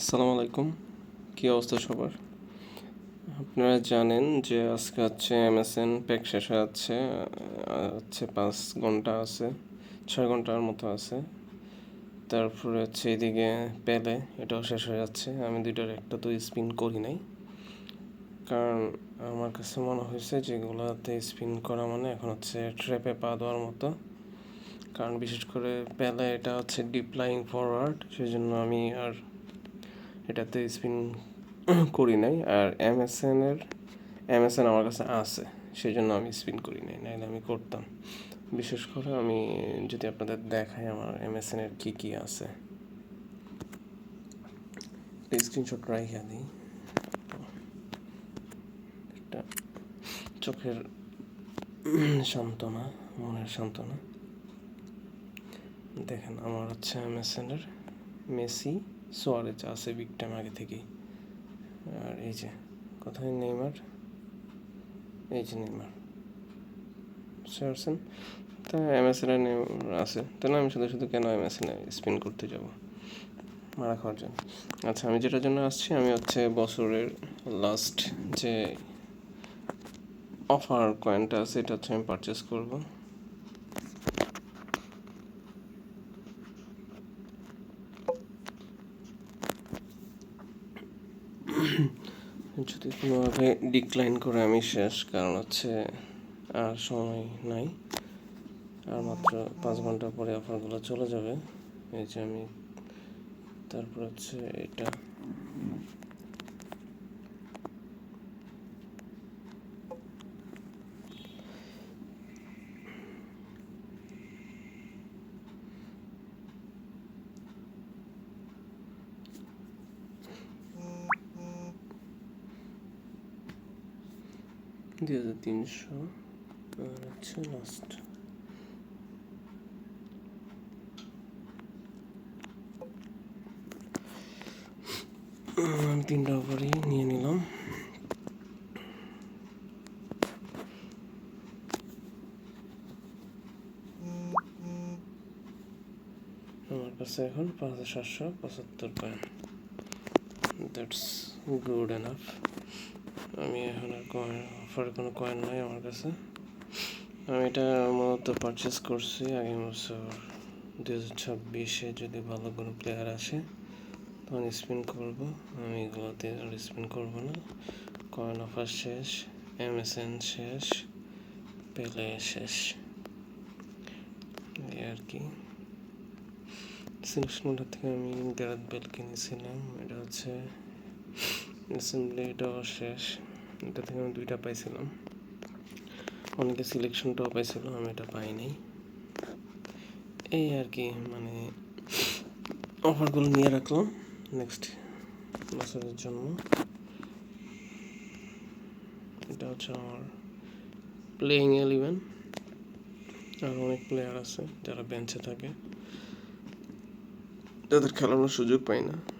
আসসালামু আলাইকুম। কী অবস্থা সবার? আপনারা জানেন যে আজকে হচ্ছে এমএসএন প্যাক শেষ হয়ে যাচ্ছে হচ্ছে পাঁচ ঘণ্টা আছে, ছয় ঘণ্টার মতো আছে। তারপরে হচ্ছে এদিকে পেলে, এটাও শেষ হয়ে যাচ্ছে। আমি দুইটার একটা তো স্পিন করি নাই। কারণ আমার কাছে মনে হয়েছে যেগুলোতে স্পিন করা মানে এখন হচ্ছে ট্র্যাপে পা দেওয়ার মতো। কারণ বিশেষ করে পেলে এটা হচ্ছে ডিপ লাইং ফরওয়ার্ড সেই জন্য আমি আর এটাতে স্পিন করি নাই, আর এর এমএসএন আমার কাছে আছে সেই জন্য আমি স্পিন করি নাই, নাইলে আমি করতাম। বিশেষ করে আমি যদি আপনাদের দেখাই আমার এর কী কী আছে। স্ক্রিনশট রাইখা দিই। একটা চোখের সান্ত্বনা, মনের সান্ত্বনা। দেখেন, আমার হচ্ছে এর মেসি সোয়ারেজ আছে বিগ টাইম আগে থেকেই। আর এই যে, কোথায় নেইমার? এই যে নেইমার। বুঝতে পারছেন? তা এমএসএন আছে। তাহলে আমি শুধু শুধু কেন এমএসএন স্পিন করতে যাব? মারা খাওয়ার জন্য। আচ্ছা আমি যেটার জন্য আসছি, আমি হচ্ছে বছরের লাস্ট যে অফার কয়েনটা আছে, এটা হচ্ছে আমি পারচেস করব। যদি কোনোভাবে ডিক্লাইন করে আমি শেষ, কারণ হচ্ছে আর সময় নাই। আর মাত্র পাঁচ ঘণ্টা পরে অফারগুলো চলে যাবে। এই যে আমি, তারপর হচ্ছে এটা। দুই হাজার তিনশো, আর হচ্ছে লাস্ট তিনটা ওপরই নিয়ে নিলাম। আমার কাছে এখন পাঁচ হাজার সাতশো পঁচাত্তর পয়েন্ট। দ্যাটস গুড এনাফ আমি এখন আর কয়েন অফার কোনো কয়েন নাই আমার কাছে। আমি এটা মূলত পারচেস করছি আগের বছর দু হাজার ছাব্বিশে যদি ভালো কোনো প্লেয়ার আসে, তখন স্পিন করব। আমি এগুলোতে আর স্পিন করব না। কয়েন অফার শেষ এমএসএন শেষ পেলে শেষ। এই আর কি। সিলেকশনটা থেকে আমি গ্যারাত বেল কিনেছিলাম। এটা হচ্ছে অ্যাসেম্বলি এটাও শেষ। এটা থেকে আমি দুইটা পাইছিলাম। অনেকে সিলেকশনটাও পাইছিল, আমি এটা পাইনি। এই আর কি মানে অফারগুলো নিয়ে রাখলাম। নেক্সট বছরের জন্য। এটা হচ্ছে আমার প্লেয়িং এলিভেন আর অনেক প্লেয়ার আছে যারা বেঞ্চে থাকে। যাদের খেলানোর সুযোগ পাই না।